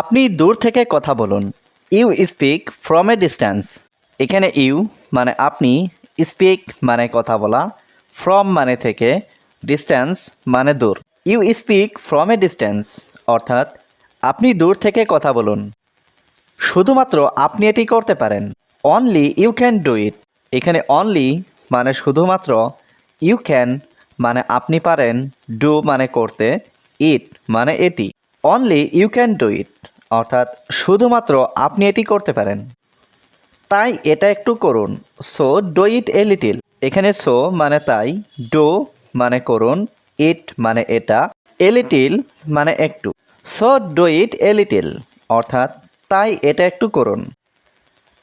আপনি দূর থেকে কথা বলুন। You speak from a distance এখানে ইউ মানে আপনি, স্পিক মানে কথা বলা, ফ্রম মানে থেকে ডিস্ট্যান্স মানে দূর। You speak from a distance অর্থাৎ আপনি দূর থেকে কথা বলুন। শুধুমাত্র আপনি এটি করতে পারেন। Only you can do it এখানে অনলি মানে শুধুমাত্র ইউ ক্যান মানে আপনি পারেন। ডু মানে করতে ইট মানে এটি। Only you can do it অর্থাৎ শুধুমাত্র আপনি এটি করতে পারেন। তাই এটা একটু করুন। So do it a little এখানে সো মানে তাই ডো মানে করুন ইট মানে এটা এ লিটিল মানে একটু। So do it a little অর্থাৎ তাই এটা একটু করুন।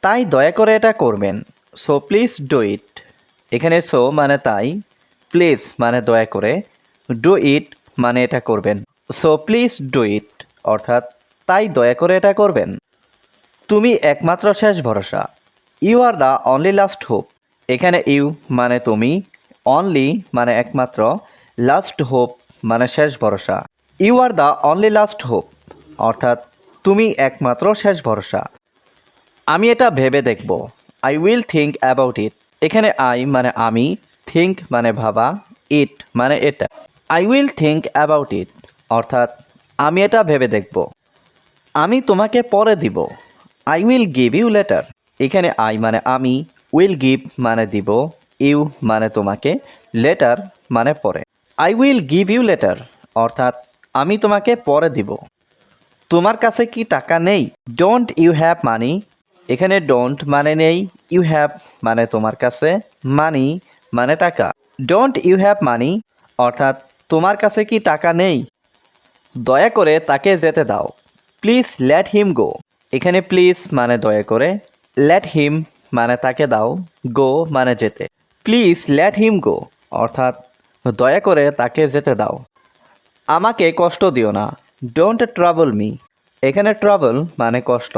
তাই দয়া করে এটা করবেন। সো প্লিজ ডু ইট এখানে সো মানে তাই প্লিজ মানে দয়া করে ডু ইট মানে এটা করবেন। সো প্লিজ ডু ইট অর্থাৎ, তাই দয়া করে এটা করবেন। তুমি একমাত্র শেষ ভরসা। You are the only last hope এখানে ইউ মানে তুমি অনলি মানে একমাত্র লাস্ট হোপ মানে শেষ ভরসা। You are the only last hope অর্থাৎ, তুমি একমাত্র শেষ ভরসা। আমি এটা ভেবে দেখব। I will think about it এখানে আই মানে আমি থিঙ্ক মানে ভাবা ইট মানে এটা। I will think about it অর্থাৎ আমি এটা ভেবে দেখব। আমি তোমাকে পরে দিব। I will give you later এখানে আই মানে আমি উইল গিভ মানে দিব ইউ মানে তোমাকে লেটার মানে পরে। I will give you later অর্থাৎ আমি তোমাকে পরে দিব। তোমার কাছে কি টাকা নেই? ডোন্ট ইউ হ্যাভ মানি এখানে ডোন্ট মানে নেই ইউ হ্যাভ মানে তোমার কাছে মানি মানে টাকা। ডোন্ট ইউ হ্যাভ মানি অর্থাৎ তোমার কাছে কি টাকা নেই? দয়া করে তাকে যেতে দাও। প্লিজ লেট হিম গো এখানে প্লিজ মানে দয়া করে। লেট হিম মানে তাকে দাও। গো মানে যেতে। প্লিজ লেট হিম গো অর্থাৎ দয়া করে তাকে যেতে দাও। আমাকে কষ্ট দিও না। ডোন্ট ট্রাভেল মি এখানে ট্রাভেল মানে কষ্ট।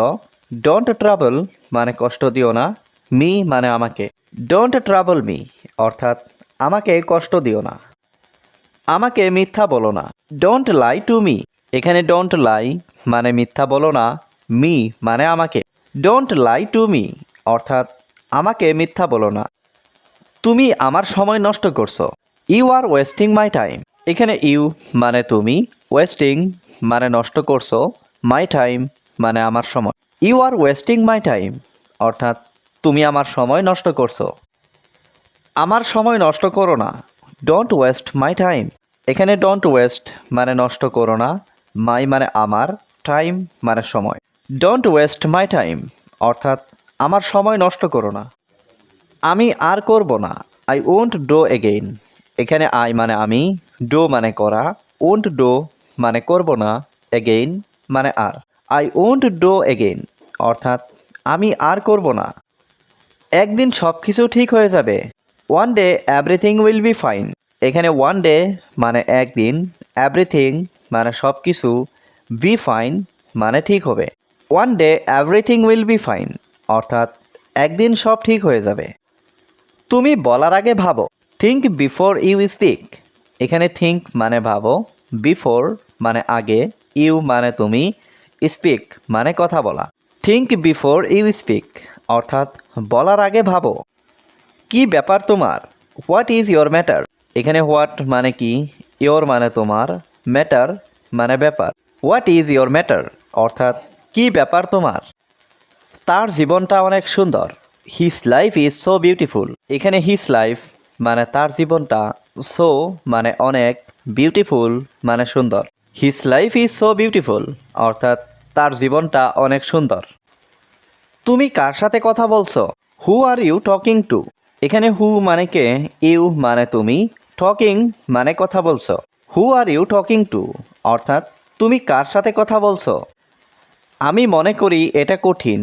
ডোন্ট ট্রাভেল মানে কষ্ট দিও না। মি মানে আমাকে। ডোন্ট ট্রাভেল মি অর্থাৎ আমাকে কষ্ট দিও না। আমাকে মিথ্যা বলো না। ডোন্ট লাই টু মি এখানে ডোন্ট লাই মানে মিথ্যা বলো না। মি মানে আমাকে। ডোন্ট লাই টু মি অর্থাৎ আমাকে মিথ্যা বলো না। তুমি আমার সময় নষ্ট করছ। You are wasting my time এখানে ইউ মানে তুমি ওয়েস্টিং মানে নষ্ট করছ। মাই টাইম মানে আমার সময়। You are wasting my time অর্থাৎ তুমি আমার সময় নষ্ট করছ। আমার সময় নষ্ট করো না। ডোন্ট ওয়েস্ট মাই টাইম এখানে ডোন্ট ওয়েস্ট মানে নষ্ট করো না মাই মানে আমার টাইম মানে সময়। ডোন্ট ওয়েস্ট মাই টাইম অর্থাৎ আমার সময় নষ্ট করো না। আমি আর করব না আই ওন্ট ডো এগেইন এখানে আই মানে আমি ডো মানে করা ওন্ট ডো মানে করব না এগেইন মানে আর। আই ওন্ট ডো এগেইন অর্থাৎ আমি আর করব না। একদিন সব কিছু ঠিক হয়ে যাবে। One day everything will be fine এখানে ওয়ান ডে মানে একদিন এভরিথিং মানে সব কিছু বি ফাইন মানে ঠিক হবে। One day everything will be fine অর্থাৎ একদিন সব ঠিক হয়ে যাবে। তুমি বলার আগে ভাবো থিঙ্ক বিফোর ইউ স্পিক এখানে থিঙ্ক মানে ভাবো বিফোর মানে আগে ইউ মানে তুমি স্পিক মানে কথা বলা। থিঙ্ক বিফোর ইউ স্পিক অর্থাৎ বলার আগে ভাবো। কি ব্যাপার তোমার? হোয়াট ইজ ইয়োর ম্যাটার এখানে হোয়াট মানে কি? ইয়োর মানে তোমার ম্যাটার মানে ব্যাপার। হোয়াট ইজ ইয়োর ম্যাটার অর্থাৎ কি ব্যাপার তোমার? তার জীবনটা অনেক সুন্দর। His life is so beautiful এখানে হিস লাইফ মানে তার জীবনটা সো মানে অনেক বিউটিফুল মানে সুন্দর। His life is so beautiful অর্থাৎ তার জীবনটা অনেক সুন্দর। তুমি কার সাথে কথা বলছো? Who are you talking to এখানে হু মানে কে? ইউ মানে তুমি। টকিং মানে কথা বলছো। Who are you talking to অর্থাৎ, তুমি কার সাথে কথা বলছো? আমি মনে করি এটা কঠিন।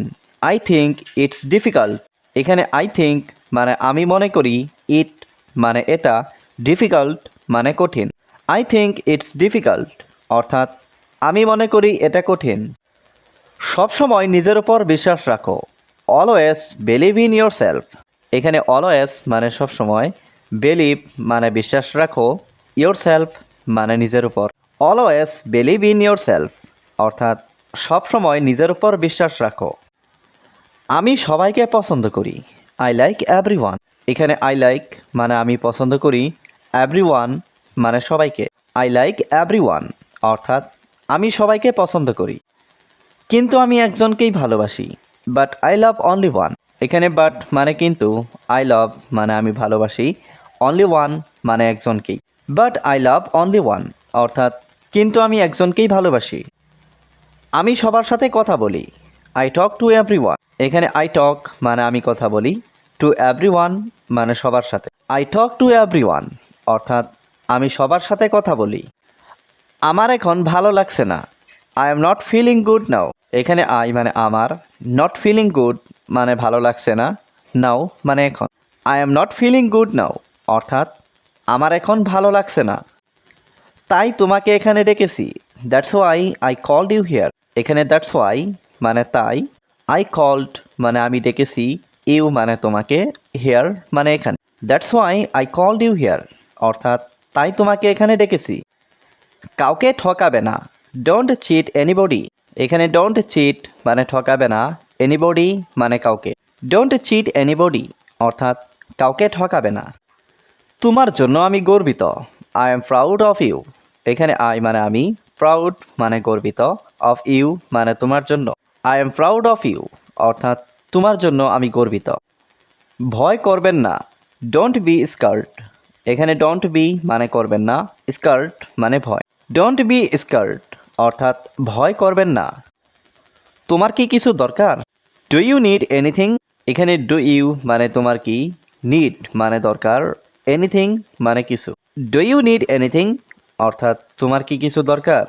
আই থিঙ্ক ইটস ডিফিকাল্ট এখানে আই থিঙ্ক মানে আমি মনে করি ইট মানে এটা ডিফিকাল্ট মানে কঠিন। আই থিঙ্ক ইটস ডিফিকাল্ট অর্থাৎ, আমি মনে করি এটা কঠিন। সবসময় নিজের উপর বিশ্বাস রাখো। Always believe in your self এখানে অলওয়েজ মানে সবসময় বিলিভ মানে বিশ্বাস রাখো ইয়োর সেলফ মানে নিজের উপর। Always believe in your self অর্থাৎ সবসময় নিজের উপর বিশ্বাস রাখো। আমি সবাইকে পছন্দ করি আই লাইক এভরি এখানে আই লাইক মানে আমি পছন্দ করি এভরি মানে সবাইকে। আই লাইক এভরি অর্থাৎ আমি সবাইকে পছন্দ করি। কিন্তু আমি একজনকেই ভালোবাসি but I love only one এখানে বাট মানে কিন্তু আই লাভ মানে আমি ভালোবাসি অনলি ওয়ান মানে একজনকেই। But I love only one অর্থাৎ কিন্তু আমি একজনকেই ভালোবাসি। আমি সবার সাথে কথা বলি। I talk to every one এখানে আই টক মানে আমি কথা বলি। টু এভরি ওয়ান মানে সবার সাথে। I talk to every one অর্থাৎ আমি সবার সাথে কথা বলি। আমার এখন ভালো লাগছে না। I am not feeling good now এখানে আই মানে আমার নট ফিলিং গুড মানে ভালো লাগছে না। নাও মানে এখন। I am not feeling good now অর্থাৎ, আমার এখন ভালো লাগছে না। তাই তোমাকে এখানে ডেকেছি। That's why I called you here এখানে দ্যাটস ওয়াই মানে তাই। আই কল্ড মানে আমি ডেকেছি ইউ মানে তোমাকে হিয়ার মানে এখানে। That's why I called you here অর্থাৎ, তাই তোমাকে এখানে ডেকেছি। কাউকে ঠকাবে না। ডোন্ট চিট এনিবডি এখানে ডোন্ট চিট মানে ঠকাবে না। এনিবডি মানে কাউকে। ডোন্ট চিট এনিবডি অর্থাৎ, কাউকে ঠকাবে না। তোমার জন্য আমি গর্বিত। I am proud of you এখানে আই মানে আমি প্রাউড মানে গর্বিত। অফ ইউ মানে তোমার জন্য। I am proud of you অর্থাৎ তোমার জন্য আমি গর্বিত। ভয় করবেন না। ডোন্ট বি স্কার্ট এখানে ডোন্ট বি মানে করবেন না। স্কার্ট মানে ভয়। ডোন্ট বি স্কার্ট অর্থাৎ ভয় করবেন না। তোমার কি কিছু দরকার? ডু ইউ নিড এনিথিং এখানে ডু ইউ মানে তোমার কি? নিড মানে দরকার। এনিথিং মানে কিছু। ডু ইউ নিড এনিথিং অর্থাৎ তোমার কি কিছু দরকার?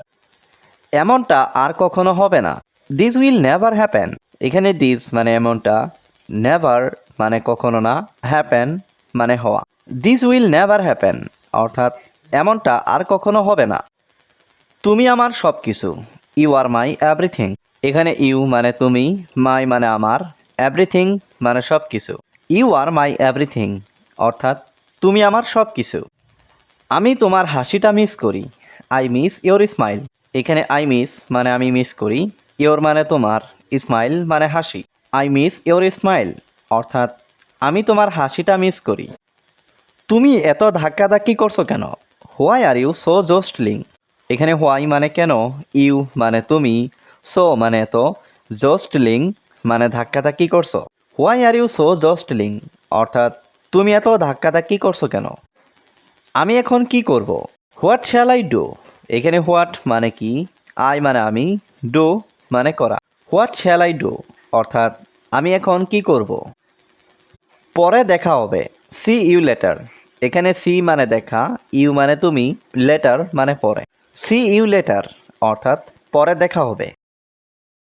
এমনটা আর কখনো হবে না। দিস উইল নেভার হ্যাপেন এখানে দিস মানে এমনটা। নেভার মানে কখনো না। হ্যাপেন মানে হওয়া। দিস উইল নেভার হ্যাপেন অর্থাৎ এমনটা আর কখনো হবে না। তুমি আমার সব কিছু ইউ আর মাই এভরিথিং এখানে ইউ মানে তুমি মাই মানে আমার। এভরিথিং মানে সব কিছু ইউ আর মাই এভরিথিং অর্থাৎ তুমি আমার সব কিছু আমি তোমার হাসিটা মিস করি। আই মিস ইওর স্মাইল এখানে আই মিস মানে আমি মিস করি। ইওর মানে তোমার স্মাইল মানে হাসি। আই মিস ইওর স্মাইল অর্থাৎ, আমি তোমার হাসিটা মিস করি। তুমি এত ধাক্কাধাক্কি করছ কেন? Why are you so jostling এখানে হোয়াই মানে কেন? ইউ মানে তুমি। সো মানে এত জোস্টলিং মানে ধাক্কাধাক্কি করছ। Why are you so jostling অর্থাৎ তুমি এত ধাক্কাধাক্কি করছ কেন? আমি এখন কি করব? হোয়াট শ্যাল আই ডু এখানে হোয়াট মানে কি? আই মানে আমি ডো মানে করা। হোয়াট শ্যাল আই ডো অর্থাৎ, আমি এখন কি করব? পরে দেখা হবে। সি ইউ লেটার এখানে সি মানে দেখা ইউ মানে তুমি লেটার মানে পরে। সি ইউ লেটার অর্থাৎ, পরে দেখা হবে।